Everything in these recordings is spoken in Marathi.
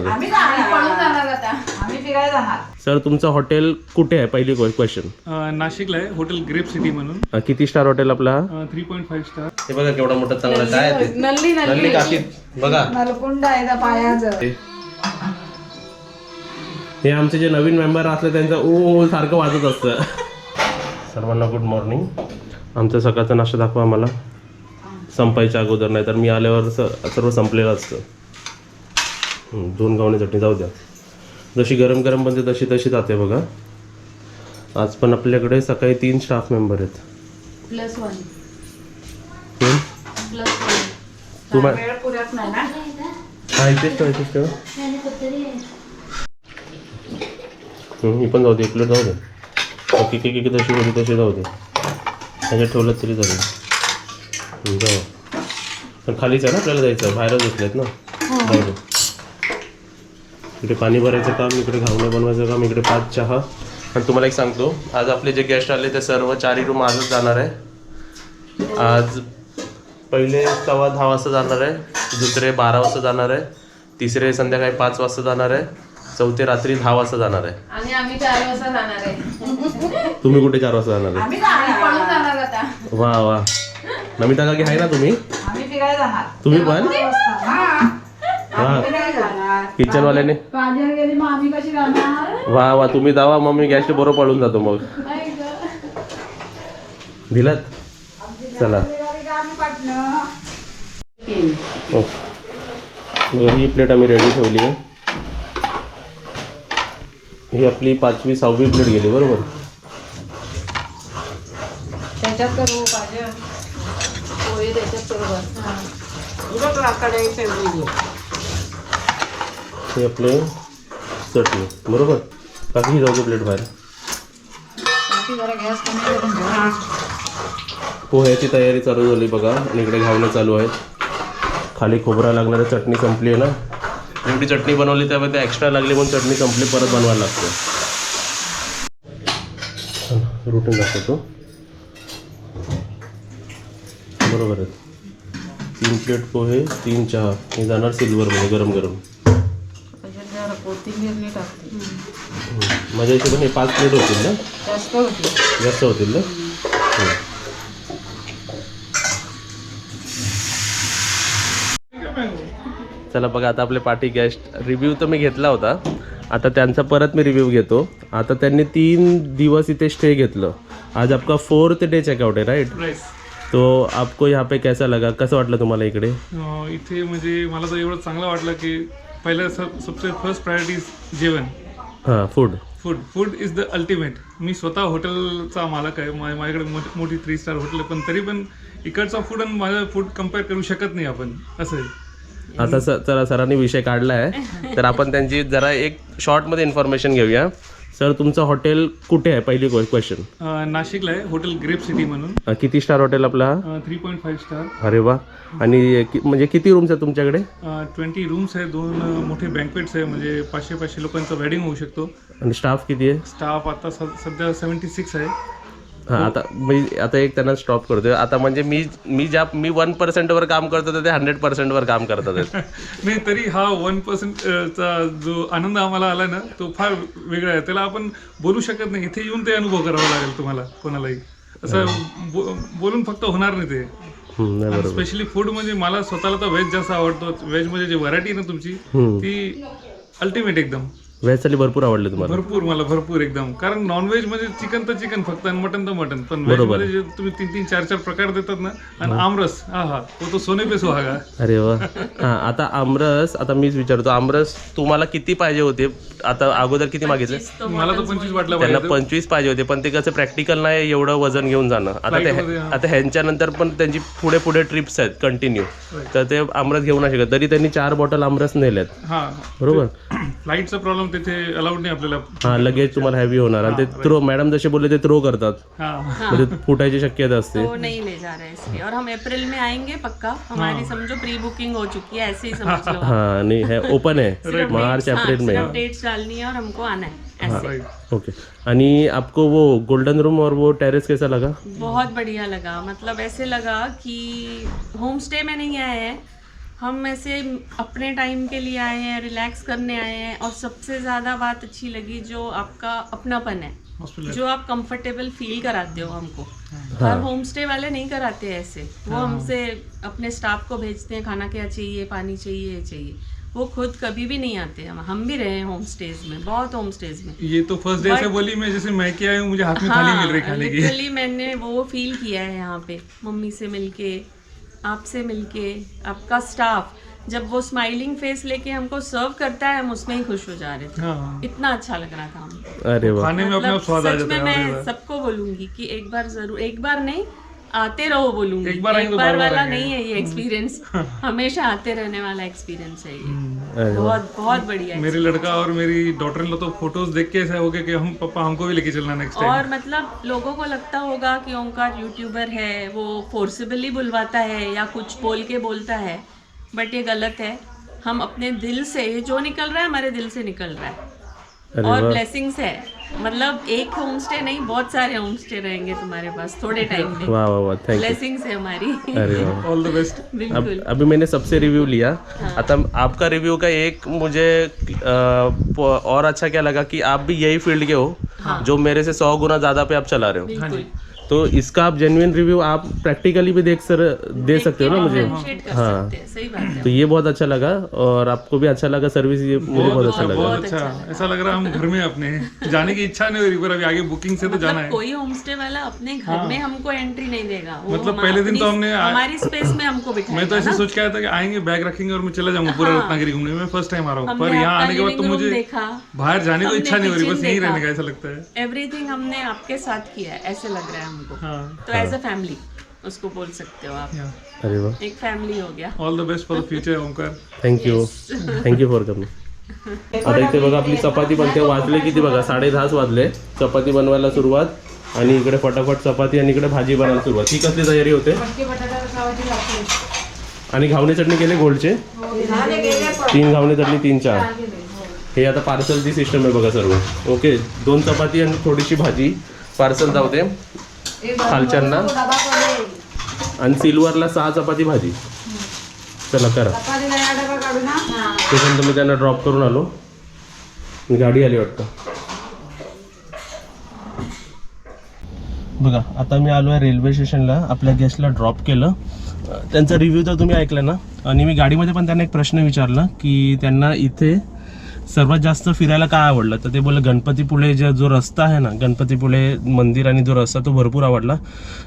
जाणार आहे. आम्ही जाणार पळून जाणार आता. आम्ही फिरायला जाणार. सर तुमचं हॉटेल कुठे आहे? पहिली क्वेश्चन अ, नाशिकला आहे हॉटेल ग्रेप सिटी म्हणून. किती स्टार हॉटेल आपला? थ्री पॉईंट फाईव्ह स्टार हे बघा केवढा मोठा चांगला काय आहे ते. नल्ली नल्ली नल्ली काकी बघा. नलकुंड आहे त्या पायाचं हे. आमचे जे नवीन मेंबर असले त्यांचं ओ सारखं वाजत असतं. सर्वांना गुड मॉर्निंग आमचा सकाळचा नाश्ता दाखवा आम्हाला. संपायच्या अगोदर नाही तर मी आल्यावर स- सर्व संपलेलं असतं. दोन गावणे चटणी जाऊ द्या. जशी गरम गरम बनते तशी तशी जाते बघा. आज पण आपल्याकडे सकाळी तीन स्टाफ मेंबर आहेत. प्लस वन हं? तू मा- हा इथेच ठेव इथेच ठेव. हं, मी पण जाऊ दे एक प्लेट जाऊ दे. ओके की की तशी होती तशी जाऊ दे. त्याच्यात ठेवलं तरी चालेल. हं, जाऊ. पण खालीच आहे ना आपल्याला जायचं बाहेरच घेतलेत ना. जाऊ दे. इकडे पाणी भरायचं काम इकडे घावणं बनवायचं काम इकडे पाच चहा. आणि तुम्हाला एक सांगतो आज आपले जे गेस्ट आले ते सर्व चारही रूम आजच जाणार आहे. आज पहिले सव्वा दहा वाजता जाणार आहे दुसरे बारा वाजता जाणार आहे तिसरे संध्याकाळी पाच वाजता जाणार आहे चौथे रात्री दहा वाजता जाणार आहे. आणि आम्ही चार वाजता जाणार आहे. तुम्ही कुठे चार वाजता जाणार आहे? वा वा. नमिता काकी आहे ना तुम्ही? आम्ही फिरायला जाणार. तुम्ही पण? किचनवाल्याने? काजल गेली मग आम्ही कशी जाणार वा वा तुम्ही जावा मग मी गॅसच्या बरोबर पळून जातो मग. दिलात? चला. हो. बरं, ही प्लेट आम्ही रेडी ठेवली आहे. ही आपली पाचवी सहावी प्लेट गेली बरोबर? त्याच्यात करू पाहिजे पोळी त्याच्यात बरोबर उलट राकडे ठेवली हे आपले चटणी बरोबर? बाकी ही जाऊ दे प्लेट बाहेर. पोह्याची तयारी चालू झाली बघा. आणि इकडे घावणं चालू आहेत. खाली खोबरा लागणारी चटणी संपली आहे ना. एवढी चटणी बनवली त्यामुळे ते एक्स्ट्रा लागली म्हणून चटणी संपली परत बनवायला लागते. रुटीन दाखवतो. बरोबर आहे. तीन प्लेट पोहे तीन चहा. हे जाणार सिल्वरमध्ये गरम गरम कोथिंबीर टाकते. माझ्या हिशोबाने पाच प्लेट होतील ना? जास्त होती जास्त होतील ना. चला बघा आता आपले पार्टी गेस्ट. रिव्ह्यू तर मी घेतला होता. आता त्यांचा परत मी रिव्ह्यू घेतो. आता त्यांनी तीन दिवस इथे स्टे घेतलं. आज आपका फोर्थ डे चेकआउट आहे राईट तो आपको यहाँ पे कैसा लगा? कसं वाटलं तुम्हाला इकडे? इथे म्हणजे मला तर एवढं चांगलं वाटलं की पहिलं सब सबसे फर्स्ट प्रायोरिटी जेवण. हां food food food is the ultimate मी स्वतः हॉटेलचा मालक आहे. मा- माझ्याकडे मोठी मोठी थ्री स्टार हॉटेल आहे. पण तरी पण इकडचा फूड आणि माझं फूड कंपेअर करू शकत नाही आपण. असं आहे. आता स चला सरांनी विषय काढला आहे तर आपण त्यांची जरा एक शॉर्टमध्ये इन्फॉर्मेशन घेऊया. सर तुमचं हॉटेल कुठे आहे? पहिली क्वेश्चन अं, नाशिकला आहे हॉटेल ग्रेप सिटी म्हणून. किती स्टार हॉटेल आपला? थ्री पॉईंट फाईव्ह स्टार अरे वा. आणि कि- म्हणजे किती रूम्स आहेत तुमच्याकडे? ट्वेंटी रूम्स आहे दोन अं, मोठे बँकवेट्स आहे म्हणजे पाचशे पाचशे लोकांचं वेडिंग होऊ शकतो. आणि स्टाफ किती आहे? स्टाफ आता स- सध्या सेवन्टी सिक्स आहे. हां आता मी आता एक त्यांना स्टॉप करतोय. आता म्हणजे मी मी ज्या मी वन पर्सेंटवर काम करतो तर ते हंड्रेड पर्सेंटवर काम करतात. नाही तरी हा वन पर्सेंट चा जो आनंद आम्हाला आला ना तो फार वेगळा आहे. त्याला आपण बोलू शकत नाही. इथे येऊन ते अनुभव करावा लागेल तुम्हाला कोणालाही. असं बोलून फक्त होणार नाही ते. स्पेशली फूड म्हणजे मला स्वतःला तर व्हेज जास्त आवडतो. व्हेजमध्ये जी व्हरायटी ना तुमची. ती अल्टिमेट एकदम. व्हेज थाली भरपूर आवडले तुम्हाला. भरपूर मला भरपूर एकदम. कारण नॉनव्हेजमध्ये चिकन तर चिकन फक्त आणि मटन तर मटन पण व्हेज बरोबर. मध्ये जे तुम्ही तीन तीन चार चार प्रकार देतात ना आणि आमरस हा हा तो तो सोने पे सुहागा. अरे वा. हां आता आमरस आता मीच विचारतो आमरस तुम्हाला किती पाहिजे होते? आता अगोदर किती मागितले? मला तर पंचवीस वाटला त्यांना पाहिजे. पंचवीस पाहिजे होते पण ते कसं प्रॅक्टिकल नाही एवढं वजन घेऊन जाणं. आता ते हा. आता ह्यांच्या नंतर पण त्यांची पुढे पुढे ट्रिप्स आहेत कंटिन्यू तर ते आमरस घेऊ नाही शकत. तरी त्यांनी चार बॉटल आमरस नेल्यात. हा. बरोबर? फ्लाईटचा प्रॉब्लेम तिथे अलाउड नाही आपल्याला. हा लगेच तुम्हाला हॅवी होणार. आणि ते थ्रो मॅडम जसे बोलले ते थ्रो करतात. हा. म्हणजे फुटायची शक्यता असते. तो नहीं ले जा रहे इसलिए और हम अप्रैल में आएँगे पक्का. हमारी समझो प्री बुकिंग हो चुकी है ऐसे ही समझ लो हाँ नहीं है ओपन है. मार्च अप्रैल में. सिर्फ़ डेट्स डालनी है और हमको आना है ऐसे। ओके आणि आपको वो गोल्डन रूम और वो टेरेस कैसा लगा? बहुत बढ़िया लगा। मतलब ऐसे लगा कि होम स्टे में नहीं आए हैं हम ऐसे अपने टाइम के लिए आए हैं रिलैक्स करने आए हैं और सबसे ज़्यादा बात अच्छी लगी जो आपका अपनापन है जो आप कंफर्टेबल फील कराते हो हमको। हर होम स्टे वाले नहीं कराते ऐसे। वो हमसे अपने स्टाफ को भेजते हैं खाना क्या चाहिए पानी चाहिए ये चाहिए। वो खुद कभी भी नहीं आते। हम हम भी रहे हैं होम स्टेज में बहुत होम स्टेज में। ये तो फ़र्स्ट डे से बोली मैं जैसे मैं क्या हूँ मुझे हाथ में थाली मिल रही खाने की मैंने वो फील किया है यहाँ पे मम्मी से मिलके। आपसे मिलके आपका स्टाफ जब वो स्माइलिंग फेस लेके हमको सर्व करता है हम उसमें ही खुश हो जा रहे थे। हाँ। इतना अच्छा लग रहा था हमको अरे वाह। खाने में अपने मतलब स्वाद आ सच जाता में है मैं सबको बोलूँगी कि एक बार ज़रूर एक बार नहीं आते रहो बोलूँगी। एक बार तो बार-बार वाला आएँगे। नहीं है ये एक्सपीरियंस हमेशा आते रहने वाला एक्सपीरियंस है ये। बहुत बहुत बढ़िया मेरी लड़का और मेरी डॉटर इन लोग तो फ़ोटोज़ देख के ऐसा हो गया कि हम पापा हमको भी लेके चलना नेक्स्ट टाइम और मतलब लोगों को लगता होगा कि ओंकार यूट्यूबर है वो फोर्सिबली बुलवाता है या कुछ बोल के बोलता है बट ये गलत है। हम अपने दिल से जो निकल रहा है हमारे दिल से निकल रहा है। और ब्लेसिंग्स है। मतलब एक होम स्टे नहीं बहुत सारे होम स्टे रहेंगे तुम्हारे पास थोड़े टाइम में। वाह वाह वाह थैंक ब्लेसिंग्स है हमारी। अरे वाह। ऑल द बेस्ट अब बिल्कुल अभी मैंने सबसे रिव्यू लिया। आता आपका रिव्यू का एक मुझे आ, और अच्छा क्या लगा कि आप भी यही फ़ील्ड के हो हाँ। जो मेरे से सौ गुना ज़्यादा पे आप चला रहे हो। बिल्कुल। तो इसका आप जेन्युइन रिव्यू आप प्रैक्टिकली भी देख सर दे सकते हो ना मुझे? हाँ। सही बात है। तो ये बहुत अच्छा लगा और आपको भी अच्छा लगा सर्विस ये मुझे बहुत अच्छा लगा। अच्छा ऐसा लग रहा है हम घर में अपने जाने की इच्छा नहीं हो रही पर अभी आगे बुकिंग से तो जाना मतलब है। कोई होम स्टे वाला अपने घर में हमको एंट्री नहीं देगा। मतलब पहले दिन तो हमने हमारी स्पेस में हमको मैं तो ऐसे सोच के आया था कि आएँगे बैग रखेंगे और मैं चला जाऊँगा पूरा रत्नागिरी घूमने। मैं फ़र्स्ट टाइम आ रहा हूँ। पर यहाँ आने के बाद तो मुझे देखा। बाहर जाने को इच्छा नहीं हो रही बस यहीं। रहने का ऐसा लगता है। एवरीथिंग हमने आपके साथ किया है ऐसे लग रहा है हमको हाँ। तो एज अ फैमिली उसको बोल सकते हो आप। अरे वाह। एक फैमिली हो गया। All the best for the future Omkar thank you thank you for coming आता इथे बघा आपली चपाती बनते वाजले किती बघा? साडे दहाच वाजले. चपाती बनवायला सुरुवात आणि इकडे फटाफट चपाती आणि इकडे भाजी बनायला सुरुवात. ही कसली तयारी होते? आणि घावणे चटणी केले गोल्डचे पण. तीन घावणे चटणी तीन चार. हे आता पार्सलची सिस्टम आहे बघा सर्व. ओके दोन चपाती आणि थोडीशी भाजी. पार्सल जाऊ दे. एक खालच्यांना. आणि सिल्वरला सहा चपाती भाजी. चला करा. चपातीला त्याच्यानंतर मी त्यांना ड्रॉप करून आलो. गाडी आली वाटतं. बघा आता मी आलो आहे रेल्वे स्टेशनला. आपल्या गेस्टला ड्रॉप केलं. त्यांचा रिव्ह्यू तर तुम्ही ऐकला ना? आणि मी गाडीमध्ये पण त्यांना एक प्रश्न विचारला की त्यांना इथे सर्वात जास्त फिरायला काय आवडलं? तर ते बोललं गणपतीपुळे जे जो रस्ता आहे ना गणपतीपुळे मंदिर आणि जो रस्ता तो भरपूर आवडला.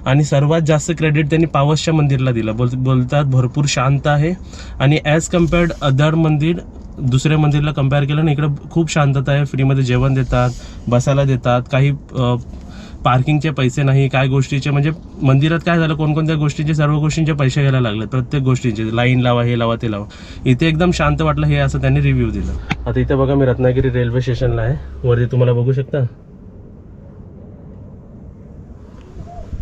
आणि सर्वात जास्त क्रेडिट त्यांनी पावसच्या मंदिरला दिलं. बोल बोलतात भरपूर शांत आहे. आणि ॲज कम्पेअर्ड अदर मंदिर दुसऱ्या मंदिरला कंपेअर केलं ना इकडं खूप शांतता आहे. फ्रीमध्ये जेवण देतात बसायला देतात. काही पार्किंगचे पैसे नाही काय गोष्टीचे म्हणजे मंदिरात काय झालं कोणकोणत्या गोष्टींचे सर्व गोष्टींचे पैसे घ्यायला लागले प्रत्येक गोष्टींचे लाईन लावा हे लावा ते लावा. इथे एकदम शांत वाटलं हे असं त्यांनी रिव्ह्यू दिलं. आता इथे बघा मी रत्नागिरी रेल्वे स्टेशनला आहे. वरती तुम्हाला बघू शकता.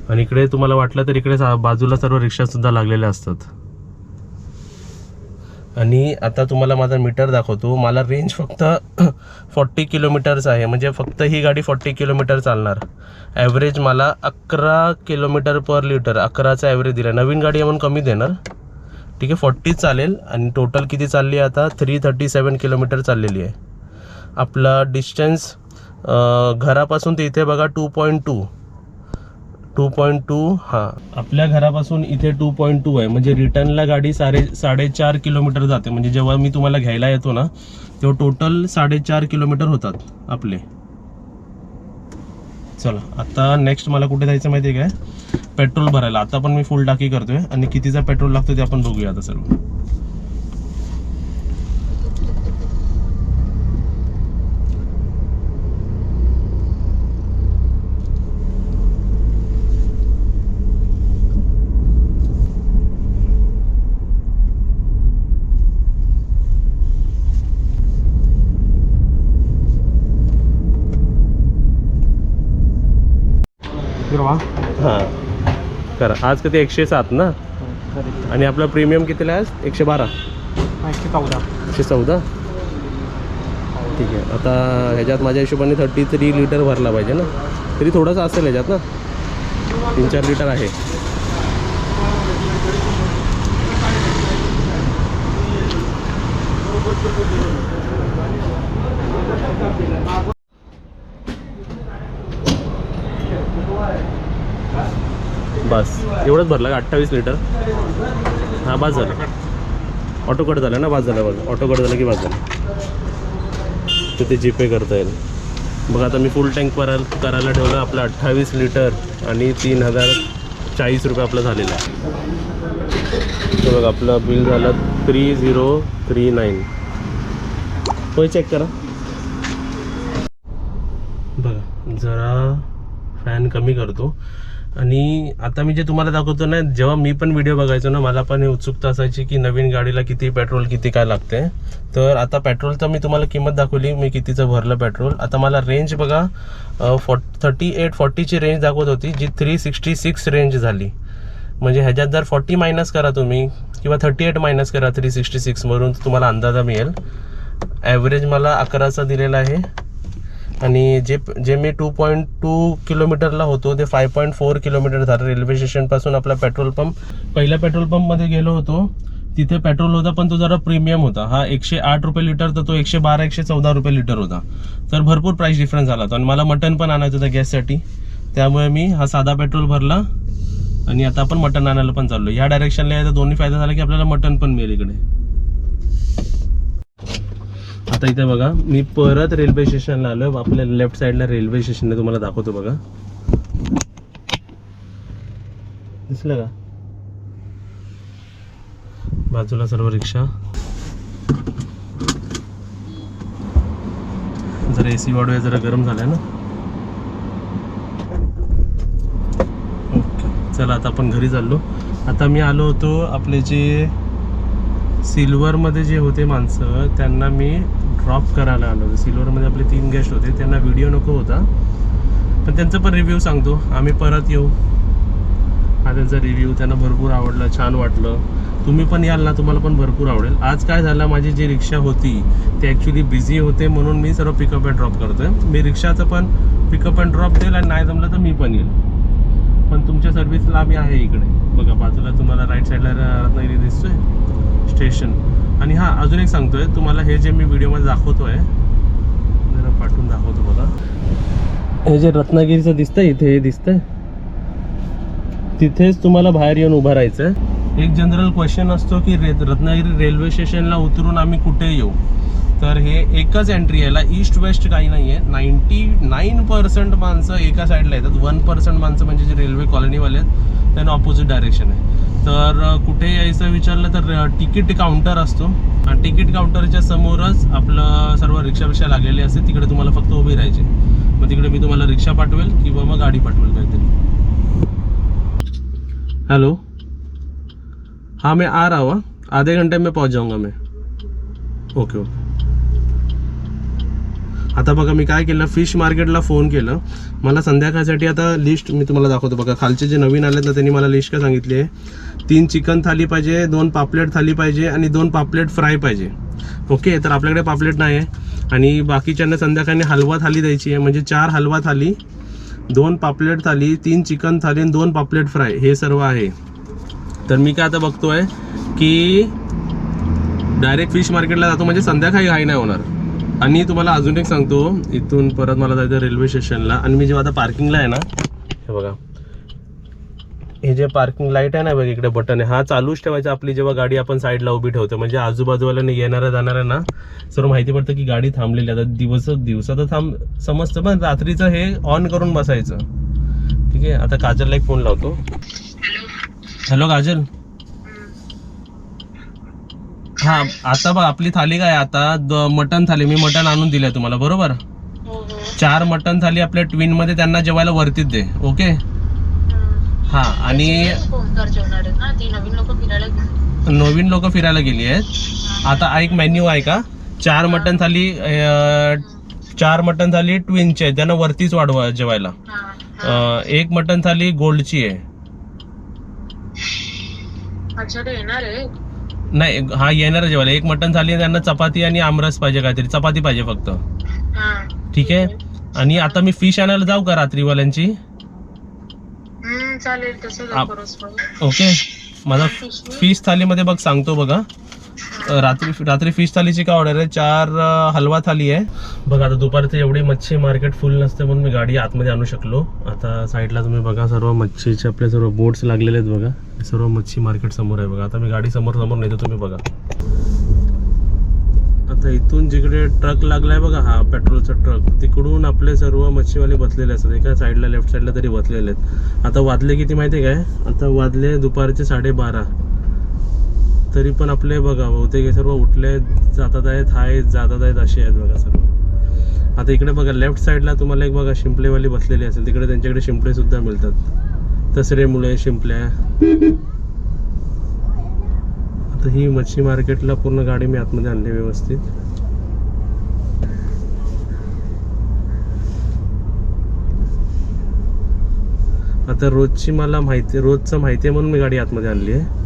आणि इकडे तुम्हाला वाटलं तर इकडे सा- बाजूला सर्व रिक्षा सुद्धा लागलेल्या असतात. आणि आता तुम्हाला माझा मीटर दाखवतो. मला रेंज फक्त फॉर्टी किलोमीटर्स आहे. म्हणजे फक्त ही गाडी फॉर्टी किलोमीटर चालणार. ॲव्हरेज मला अकरा किलोमीटर पर लिटर अकराचा ॲव्हरेज दिला नवीन गाडी म्हणून कमी देणार. ठीक आहे फॉर्टी चालेल. आणि टोटल किती चालली आहे आता? थ्री थर्टी सेवन किलोमीटर चाललेली आहे. आपला डिस्टन्स घरापासून ते इथे बघा two point two two point two हां. आपल्या घरापासून इथे टू पॉईंट टू आहे. म्हणजे रिटर्नला गाडी साडे साडेचार किलोमीटर जाते. म्हणजे जेव्हा मी तुम्हाला घ्यायला येतो ना तेव्हा टोटल साडेचार किलोमीटर होतात आपले. चला आता नेक्स्ट मला कुठे जायचं माहिती आहे काय? पेट्रोल भरायला. आता पण मी फुल टाकी करतोय. आणि कितीचा पेट्रोल लागतो ते आपण बघूया आता सर्व. हां. करा. आज किती? एकशे सात ना? आणि आपला प्रीमियम कितीला आहे आज? एकशे बारा. एकशे चौदा. एकशे चौदा? ठीक आहे. आता ह्याच्यात माझ्या हिशोबाने थर्टी थ्री लिटर भरला पाहिजे ना? तरी थोडंसं असेल ह्याच्यात ना? तीन चार लिटर आहे. बस. एवढंच भरलं का? अठ्ठावीस लिटर हां बस झालं. ऑटो कट झालं ना? बस झालं बस ऑटो कट झालं की बस झालं? तर ते जीपे करता येईल. बघ आता मी फुल टँक करायला करायला ठेवलं. आपलं अठ्ठावीस लिटर आणि तीन हजार चाळीस रुपये आपलं झालेलं आहे. तर बघ आपलं बिल झालं थ्री झिरो थ्री नाईन होय चेक करा. बघा जरा फॅन कमी करतो. आणि आता मी जे तुम्हाला दाखवतो ना जेव्हा मी पण व्हिडिओ बघायचो ना मला पण हे उत्सुकता असायची की नवीन गाडीला किती पेट्रोल किती काय लागते तर आता पेट्रोल तर मी तुम्हाला किंमत दाखवली मी कितीचं भरलं पेट्रोल आता मला रेंज बघा फॉ थर्टी एट फॉर्टीची रेंज दाखवत होती जी थ्री सिक्स्टी सिक्स रेंज झाली. म्हणजे ह्याच्यात जर फॉर्टी मायनस करा तुम्ही किंवा थर्टी एट मायनस करा थ्री सिक्स्टी सिक्सवरून तुम्हाला अंदाजा मिळेल. ॲव्हरेज मला अकराचा दिलेला आहे. आणि जे जे मी टू पॉईंट टू किलोमीटरला होतो ते फाय पॉईंट फोर किलोमीटर झालं. रेल्वे स्टेशनपासून आपला पेट्रोल पंप. पहिल्या पेट्रोल पंपमध्ये गेलो होतो. तिथे पेट्रोल होता पण तो जरा प्रीमियम होता. हा एकशे आठ रुपये लिटर तर तो एकशे बारा एकशे चौदा रुपये लिटर होता. तर भरपूर प्राईस डिफरन्स झाला होता. आणि मला मटन पण आणायचं होतं गॅससाठी त्यामुळे मी हा साधा पेट्रोल भरला. आणि आता आपण मटन आणायला पण चाललो ह्या डायरेक्शनला यायचा दोन्ही फायदा झाला की आपल्याला मटन पण मिळेल इकडे. आता इथे बघा मी परत रेल्वे स्टेशनला आलो आपल्या लेफ्ट साईडला रेल्वे स्टेशन तुम्हाला दाखवतो बघा. दिसलं का? बाजूला सर्व रिक्षा. जरा एसी वाढूया जरा गरम झालाय ना? ओके चला आता आपण घरी चाललो. आता मी आलो होतो आपले जे सिल्वरमध्ये जे होते माणसं त्यांना मी ड्रॉप करायला आलो होतो. सिल्वरमध्ये आपले तीन गेस्ट होते त्यांना व्हिडिओ नको होता. पण त्यांचा पण रिव्ह्यू सांगतो. आम्ही परत येऊ. हा त्यांचा रिव्ह्यू त्यांना भरपूर आवडलं छान वाटलं. तुम्ही पण याल ना तुम्हाला पण भरपूर आवडेल. आज काय झालं माझी जी रिक्षा होती ती ॲक्च्युली बिझी होते म्हणून मी सर्व पिकअप अँड ड्रॉप करतोय. मी रिक्षाचं पण पिकअप अँड ड्रॉप देईल आणि नाही जमलं तर मी पण येईल. पण तुमच्या सर्व्हिसला आम्ही आहे इकडे. बघा बाजूला तुम्हाला राईट साईडला रत्नागिरी दिसतोय स्टेशन आणि हां अजून एक सांगतोय तुम्हाला हे जे मी व्हिडिओमध्ये दाखवतोय जरा पाठवून दाखवतो बघा. हे जे रत्नागिरीचं दिसतंय इथे हे दिसतंय. तिथेच तुम्हाला बाहेर येऊन उभं राहायचं एक जनरल क्वेश्चन असतो की रे रत्नागिरी रेल्वे स्टेशनला उतरून आम्ही कुठे येऊ? तर हे एकच एंट्री यायला ईस्ट वेस्ट काही नाही आहे नाईन्टी नाईन पर्सेंट माणसं एका साईडला येतात. वन पर्सेंट माणसं म्हणजे जे रेल्वे कॉलनीवाले आहेत त्यांना ऑपोजिट डायरेक्शन आहे. तर कुठे यायचं विचारलं तर तिकीट काउंटर असतो. आणि तिकीट काउंटरच्या समोरच आपलं सर्व रिक्षा लागलेली असते. तिकडे तुम्हाला फक्त उभी राहायची मग तिकडे मी तुम्हाला रिक्षा पाठवेल किंवा मग गाडी पाठवेल काहीतरी. हॅलो हाँ मैं आ रहा हूँ. आधे घंटे में पहुंच जाऊंगा मैं. ओके ओके आता बघा मी काय केलं फिश मार्केटला फोन केलं. मला संध्याकाळसाठी आता लिस्ट मी तुम्हाला दाखवतो बघा. खालचे जे नवीन आलेत ना त्यांनी मला लिस्ट का सांगितली आहे. तीन चिकन थाली पाहिजे दोन पापलेट थाली पाहिजे आणि दोन पापलेट फ्राय पाहिजे. ओके तर आपल्याकडे पापलेट नाही आहे. आणि बाकीच्यांना संध्याकाळी हलवा थाली द्यायची आहे. म्हणजे चार हलवा थाली दोन पापलेट थाली तीन चिकन थाली आणि दोन पापलेट फ्राय हे सर्व आहे. तर मी काय आता बघतोय की डायरेक्ट फिश मार्केटला जातो. म्हणजे संध्याकाळी घाई नाही होणार. आणि तुम्हाला अजून एक सांगतो इथून परत मला जायचं रेल्वे स्टेशनला. आणि मी जेव्हा आता पार्किंगला आहे ना हे बघा. हे जे पार्किंग लाइट आहे ना बघ इकडे बटन आहे. हा चालूच ठेवायचा आपली जेव्हा गाडी आपण साईडला उभी ठेवतो. म्हणजे आजूबाजूवाल्याने येणाऱ्या जाणाऱ्या ना सर्व माहिती पडतं की गाडी थांबलेली आहे. आता दिवस दिवसा तर थांब समजतं पण रात्रीचं हे ऑन करून बसायचं. ठीक आहे? आता काजलला एक फोन लावतो. हॅलो काजल. हा आता बघ आपली थाली काय आहे आता? द- मटण थाली मी मटण आणून दिलंय तुम्हाला बरोबर? चार मटण थाली आपल्या ट्विनमध्ये त्यांना जेवायला वरतीच दे ओके? हा आणि नवीन लोक फिरायला गेली. आहेत. आता एक मेन्यू आहे का चार मटण थाली अं, चार मटण थाली ट्विनचे आहेत त्यांना वरतीच वाढवा जेवायला. अं, एक मटण थाली गोल्डची आहे. नाही हा येणार जेवायला एक मटण थाली त्यांना चपाती आणि आमरस पाहिजे काहीतरी. चपाती पाहिजे फक्त. ठीक आहे? आणि आता मी फिश आणायला जाऊ का रात्रीवाल्यांची? ओके. माझा फिश थालीमध्ये बघ सांगतो बघा रात्री रात्री फिश थालीची काय ऑर्डर आहे? चार हलवा थाली आहे. बघा आता दुपारचं एवढी मच्छी मार्केट फुल नसते म्हणून मी गाडी आतमध्ये आणू शकलो. आता साईडला तुम्ही बघा सर्व मच्छीचे आपले सर्व बोट्स लागलेले आहेत बघा. सर्व मच्छी मार्केट समोर आहे बघा. आता मी गाडी समोर समोर नेतो तुम्ही बघा. आता इथून जिकडे ट्रक लागलाय बघा हा पेट्रोलचा ट्रक तिकडून आपले सर्व मच्छीवाले बसलेले असतात. एका साईडला लेफ्ट साईडला तरी बसलेले आहेत. आता वाजले किती माहिती आहे काय? आता वाजले दुपारचे साडेबारा. तरी पण आपले बघा बहुतेक हे सर्व उठले जातात आहेत आहेत जातात आहेत असे आहेत बघा सर्व. आता इकडे बघा लेफ्ट साईडला तुम्हाला एक बघा शिंपलेवाली बसलेली असेल. तिकडे त्यांच्याकडे शिंपले सुद्धा मिळतात. तसरे मुळे शिंपल्या. आता ही मच्छी मार्केटला पूर्ण गाडी मी आतमध्ये आणली व्यवस्थित. आता रोजची मला माहिती रोजचं माहिती आहे म्हणून मी गाडी आतमध्ये आणली आहे.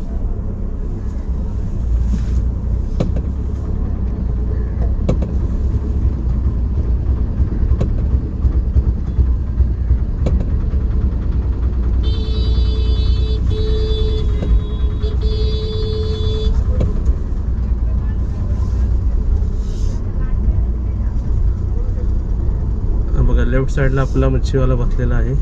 लेफ़्ट साईडला आपला मच्छीवाला बसलेला आहे.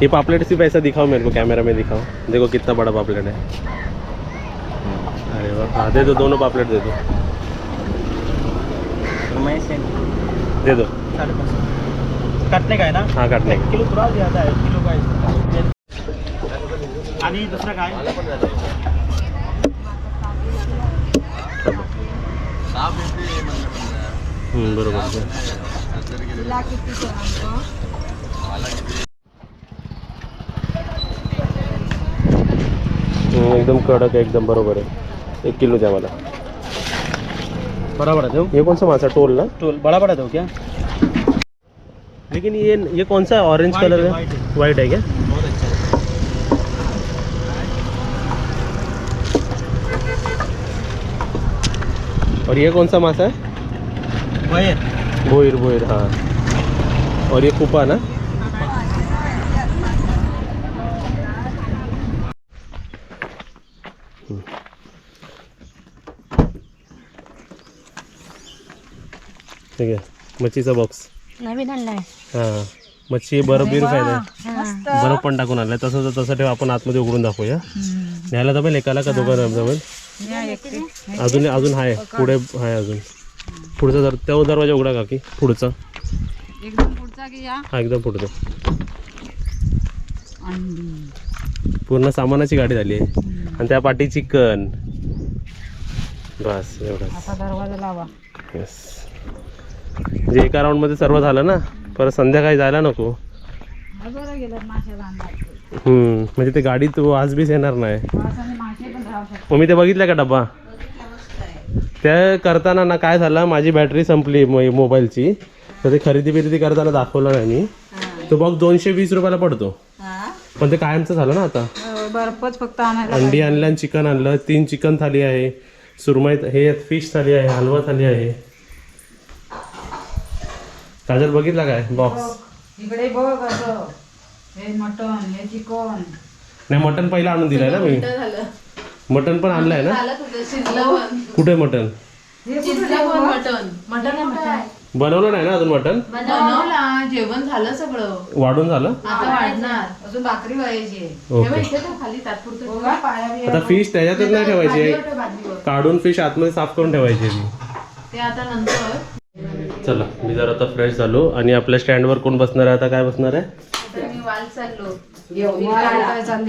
ये पापलेट सिर्फ़ ऐसा दिखाओ मेरे को कैमरा में दिखाओ. देखो कितना बड़ा पापलेट है. अरे वाह हाँ दे दो दोनों पापलेट दे दो. दे दो. काटणे काय ना? हाँ काटने का। किलो थोडा ज़्यादा आहे किलो आणि दुसरं काय बरोबर. हम्म, एकदम कडक एकदम बरोबर आहे. एक किलो द्या मला. बड़ा बड़ा दो ये कौन सा मासा? टोल ना? टोल. बड़ा बड़ा दो क्या? लेकिन ये ये कौन सा ऑरेंज कलर है, है है। वाइट है क्या? बहुत अच्छा है और ये कौन सा मासा है? वयर बोईर बोईर हाँ. और ये कुपा ना. ठीक आहे. मच्छीचा बॉक्स नवीन आणलाय. हां. मच्छी बर्फ आहे ते. बर्फ पण टाकून आणलाय. तसं तसं ठेव आपण आतमध्ये उघडून दाखवूया. न्यायला जमेल एकाला का दोघांना जमेल अजून अजून आहे पुढे आहे अजून. पुढचा दर त्या दरवाजा उघडा काकी पुढचा? एकदम पुढचा की या. हा एकदम पुढचा. पूर्ण सामानाची गाडी झाली आहे. आणि त्या पाठी चिकन बस एवढंच. आता दरवाजा लावा. येस म्हणजे एका राऊंडमध्ये सर्व झालं ना? परत संध्याकाळी जायला नको. बरं गेलं माशाला अंदाज हम्म, म्हणजे ते गाडी तू आज बीच येणार नाही. वासाने मासे पण राहू शकतात. मग मी ते बघितलं का डब्बा? त्या करताना ना काय झालं माझी बॅटरी संपली मोबाईलची तर ते खरेदी बिरेदी करताना दाखवलं नाही मी. तो बॉक्स दोनशे वीस रुपयाला पडतो. पण ते कायमचं झालं ना आता. अं, बर्फच फक्त अंडी आणलं आणि चिकन आणलं तीन चिकन थाली आहे. सुरमई हे फिश थाली आहे हलवा थाली आहे. काजल बघितला काय? बॉक्स इकडे बघ असं. हे मटन हे चिकन. नाही मटन पहिला आणून दिलाय ना मी. मटन पण ना? झालं तुझं शिजलं पण. कुठे मटन शिजलं पण मटण. मटण मटण. बनवलं नाही ना अजून मटन बनवला. जेवण झालं सगळं. वाढून झालं? आता वाढणार. अजून भाकरी व्हायची ओके. तेव्हा इथे ठेव खाली तात्पुरतं बघा पाया बिया आता फिश त्याच्यातच नाही ठेवायची. भाजीवर ठेव, भाजीवर. काढून फिश आतमध्ये साफ करून ठेवायची. ती ते आता नंतर. चला मी जर आता फ्रेश झालो. आणि आपल्या स्टँडवर कोण बसणार आहे? आता काय बसणार आहे? आता मी वाल चाललो.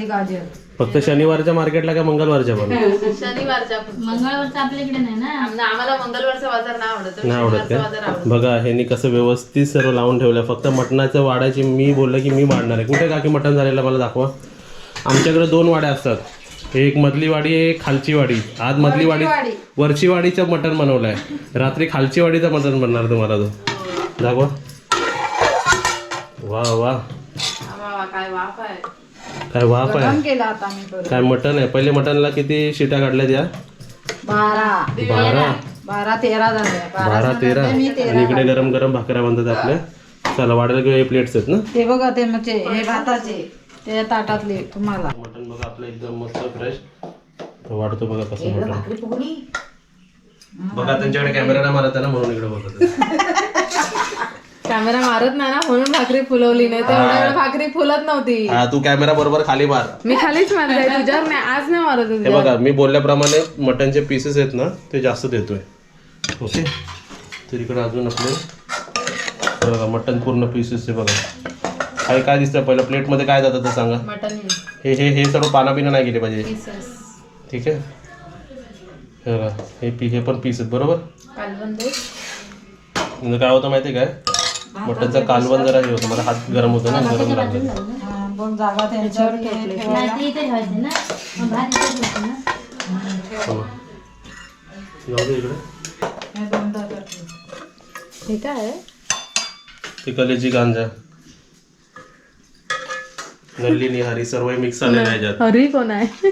गाजर? फक्त शनिवारच्या मार्केटला का मंगळवारच्या पण शनिवारच्या पुढचं. मंगळवारचं आपल्याकडे नाही ना? आम- आम्हाला मंगळवारचा बाजार नाही आवडत. नाही आवडत शनिवारचा बाजार काय आवडतो. बघा ह्यांनी कसं व्यवस्थित सर्व लावून ठेवलं. फक्त मटणाचं वाड्याची मी बोललं की मी वाढणार आहे. कुठे काकी मटण झालेलं मला दाखवा. आमच्याकडे दोन वाड्या असतात. एक मधली वाडी एक खालची वाडी. आज मधली वाडी. वरची वाडीचं मटण बनवलंय. रात्री खालची वाडीचं मटण बनणार तुम्हाला तो. दाखवा. वा वा, काय वाफ आहे? काय वाफ आहे? गरम केला आता मी परत काय मटण आहे? पहिले मटणला किती शिट्या काढल्यात या बारा. बारा? बारा तेरा झाल्या बारा तेरा. आणि इकडे गरम गरम भाकऱ्या बांधतात आपल्या. चला वाढायला हे प्लेट्स आहेत ना? ते बघा ते म्हणजे हे भाताचे. त्या ताटातले तुम्हाला. मटन बघा आपलं एकदम मस्त फ्रेश वाढतो बघा कसं मटन बघा त्यांच्याकडे कॅमेरा नाही मारत आहे ना म्हणून इकडे बघत आहे. कॅमेरा मारत नाही ना म्हणून भाकरी फुलवली नाही. तर एवढ्या वेळ भाकरी फुलत नव्हती. हा तू कॅमेरा बरोबर खाली मार. मी खालीच मारते तुझ्यावर नाही आज नाही मारत हे तुझ्या बघा मी बोलल्याप्रमाणे मटनचे पीसेस आहेत ना ते जास्त देतोय. ओके तर इकडे अजून आपले हे बघा मटन पूर्ण पीसेस आहे बघा. काय काय दिसतं पहिलं प्लेटमध्ये काय जातं ते सांगा. मटन. हे हे हे सर्व पाना बिना नाही गेले पाहिजे. ठीक आहे? हे बघा हे पी हे पण पीस आहेत बरोबर म्हणजे काय होतं माहिती आहे काय? मटनचा कालवण जरा हे होतं मला हात गरम होतो ना गरम लागलं. हा, जागा त्यांच्यावर. नाही ते इथे ठेवायचं ना. मग भात इथे ठेवायचं ना. हो. जाऊ दे इकडे. हे दोन ताटात ठेव. हे काय? आहे? ती कलेची गांजा. नल्ली निहारी सर्व मिक्स आहे याच्यात. हरी कोण आहे?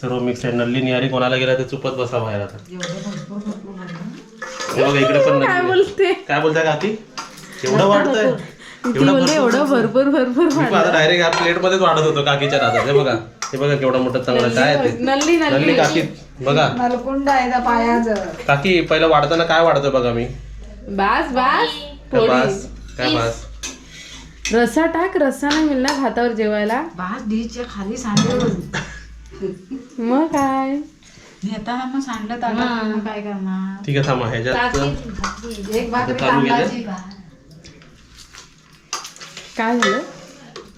सर्व मिक्स आहे. नल्ली निहारी कोणाला गेला ते चुपत बसा बाहेर आता. बघा इकडे पण काय. बोलते? काय बोलताय काकी? एवढं वाढतंय? ती एवढं बोलते एवढं भरपूर भरपूर आता डायरेक्ट प्लेट मध्येच वाढत होतो काकीच्या राहतात हे बघा हे बघा केवढा मोठा चांगला काय आहे ते. नल्ली नल्ली नल्ली काकी बघा. नलकुंड आहे त्या पायाचं. काकी पहिलं वाढताना काय वाढतं बघा मी? बास बास. काय बास? काय बास? रसा टाक रस्सा नाही मिळणार भातावर जेवायला. भात डिशच्या खाली सांडलं मग काय? नेताना मग सांडलं ताटात मग काय करणार? ठीक आहे थांबा ह्याच्यात एक भाकरी चालू गेले? तांदळाची काय झालं?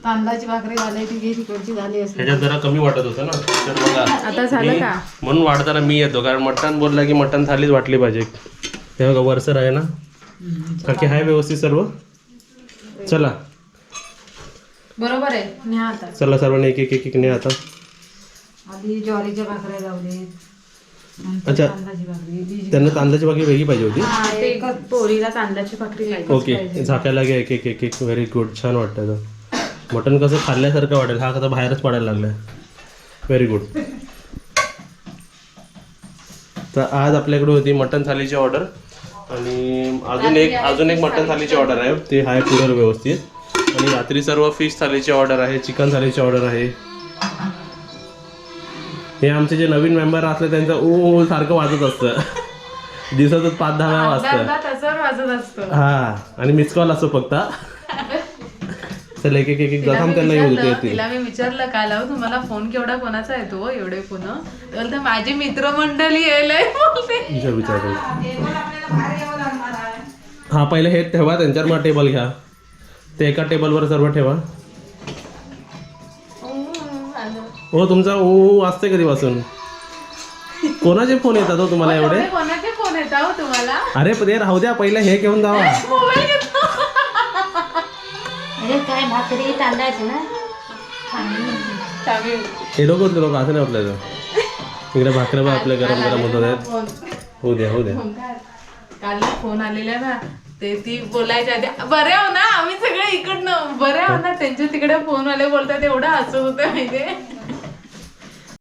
तांदळाची भाकरी घालायची घे तिकडची झाली असेल. ह्याच्यात जरा कमी वाटत होतं ना? तर बघा. आता झालं मी- का? म्हणून वाढताना मी येतो कारण मटण बोलला की मटण थालीच वाटली पाहिजे. हे बघा वरसर आहे ना? काकी आहे व्यवस्थित सर्व? चला. बरोबर आहे न्या आता. चला सर्वांनी एक एक एक एक ने आता. आधी ज्वारीच्या भाकऱ्या जाऊ देत. अच्छा. त्यांना तांदळाची भाकरी वेगळी पाहिजे होती? हा, पोरीला तांदळाची भाकरी ओके. झाकायला घ्या एक एक एक एक व्हेरी गुड छान वाटतं मटण कसं खाल्ल्यासारखं वाटेल. हा आता बाहेरच पडायला लागलाय. व्हेरी गुड तर आज आपल्याकडे होती मटण थालीची ऑर्डर. आणि अजून एक अजून एक मटण थालीची. ऑर्डर आहे. ते आहे पुढे व्यवस्थित. आणि रात्री सर्व फिश थालीची ऑर्डर आहे. चिकन थालीची ऑर्डर आहे. हे आमचे जे नवीन मेंबर असले त्यांचं ओ सारखं वाजत असतं. दिवसातच पाच दहा वेळा वाजतं. तसं वाजत असतं. हा आणि मिस कॉल असतो फक्त. चल एक एक एक थांब त्यांना येऊ तिला मी विचारलं काल अहो तुम्हाला फोन केवढा कोणाचा येतो हो, एवढे फोन. बोलते माझी मित्रमंडळी येईल बोलते. विचार विचार. हा पहिले हे ठेवा त्यांच्यावर मग टेबल घ्या. ते एका टेबलवर सर्व ठेवा. हो तुमचा ओ असते कधीपासून? कोणाचे फोन येतात हो तुम्हाला एवढे? एवढे कोणाचे फोन येतात हो तुम्हाला? अरे ते राहू द्या पहिले हे घेऊन जावा. मोबाईल घेतो अरे काय भाकरी तांदळाची ना. हे लोक होते लोक असं नाही आपल्याला. इकडे भाकऱ्या बा आपल्या गरम गरम होत आहेत. होऊ द्या होऊ द्या. काल फोन आलेला ना ते ती बोलायच्या आधी बरे हो ना आम्ही सगळे इकडनं बरे हो ना त्यांच्या तिकडे फोन वाले बोलतात एवढं हसत होते माहितीये